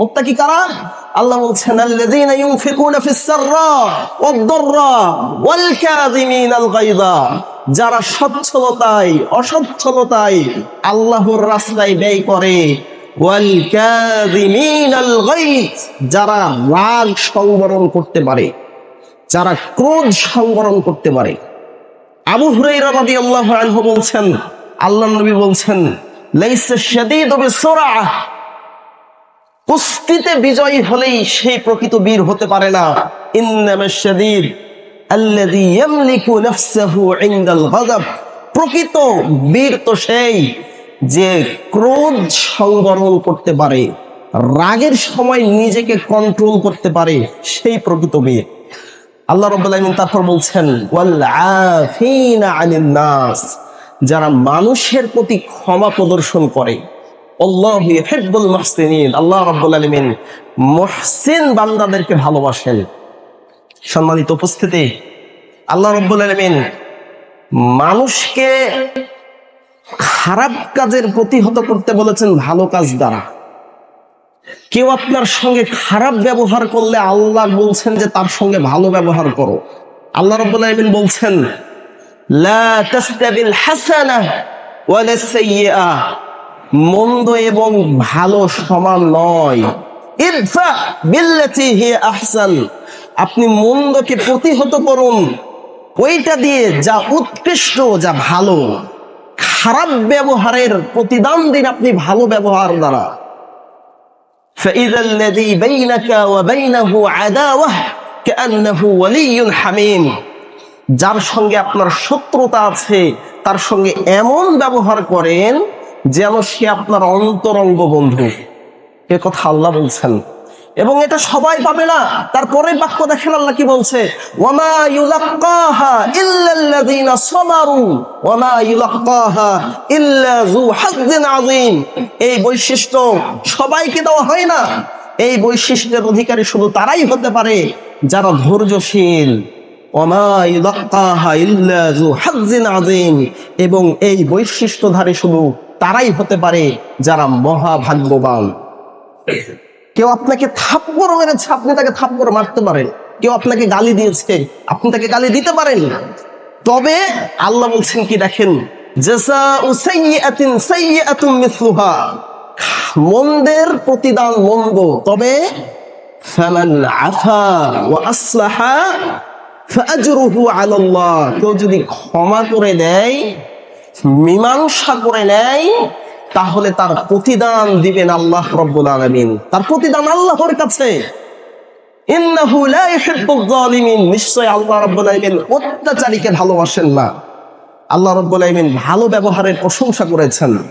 মুত্তাকি কারা? আল্লাহ বলছেন, আল্লাযীনা ইউনফিকুনা ফিস সাররা ওয়াদ-দাররা ওয়াল কাযিমিনাল গায়যা যারা সচ্ছলতায়, অসচ্ছলতায় আল্লাহর রাস্তায় ব্যয় করে ওয়াল কাযিমিনাল গায়জ যারা রাগ সংবরণ করতে পারে, যারা ক্রোধ সংবরণ করতে পারে। আবু হুরাইরা রাদিয়াল্লাহু আনহু বলছেন, আল্লাহ নবী বলছেন, লাইসা শাদীদু বিসুরআহ কুস্তিতে বিজয়ী হলেই সেই প্রকৃত বীর হতে পারে না। ইনদাল প্রকৃত বীর তো সেই যে ক্রোধ সংবরণ করতে পারে, রাগের সময় নিজেকে কন্ট্রোল করতে পারে, সেই প্রকৃত বীর। আল্লাহ আলামিন তারপর বলছেন যারা মানুষের প্রতি ক্ষমা প্রদর্শন করে আল্লাহ রাব্বুল আলামিন মুহসিন বান্দাদেরকে ভালোবাসেন। সম্মানিত উপস্থিতি, আল্লাহ রাব্বুল আলামিন মানুষকে খারাপ কাজের প্রতিহত করতে বলেছেন ভালো কাজ দ্বারা। কেউ আপনার সঙ্গে খারাপ ব্যবহার করলে আল্লাহ বলছেন যে তার সঙ্গে ভালো ব্যবহার করো। আল্লাহ রাব্বুল আলমিন বলছেন, লা তাস্তাবিল হাসানাহ ওয়ালা সাইয়্যিআহ মন্দ এবং ভালো সমান নয়। আহসান। আপনি মন্দকে প্রতিহত করুন। ওইটা দিয়ে যা উৎকৃষ্ট, যা ভালো। খারাপ ব্যবহারের প্রতিদান দিন আপনি ভালো ব্যবহার দ্বারা। যার সঙ্গে আপনার শত্রুতা আছে, তার সঙ্গে এমন ব্যবহার করেন যেন সে আপনার অন্তরঙ্গ বন্ধু। এ কথা আল্লাহ বলছেন। এবং এটা সবাই পাবে না। তারপরে বাক্য দেখেন আল্লাহ কি বলছে? এই বৈশিষ্ট্য সবাইকে দেওয়া হয় না। এই বৈশিষ্ট্যের অধিকারী শুধু তারাই হতে পারে যারা ধৈর্যশীল। এবং এই বৈশিষ্ট্যধারী শুধু তারাই হতে পারে যারা মহাভাগ্যবান। কেউ আপনাকে থাপ্পড় মেরেছে, আপনি তাকে থাপ্পড় মারতে পারেন। কেউ আপনাকে গালি দিয়েছে, আপনি তাকে গালি দিতে পারেন। তবে আল্লাহ বলছেন কি দেখেন? মন্দের প্রতিদান মন্দ, তবে কেউ যদি ক্ষমা করে দেয় মীমাংসা করে নেয়, তাহলে তার প্রতিদান দিবেন আল্লাহ রব্বুল আলমিন। তার প্রতিদান আল্লাহর কাছে। আল্লাহ রাব্বুল অত্যাচারীকে ভালোবাসেন না। আল্লাহ রব্বুল আলমিন ভালো ব্যবহারের প্রশংসা করেছেন।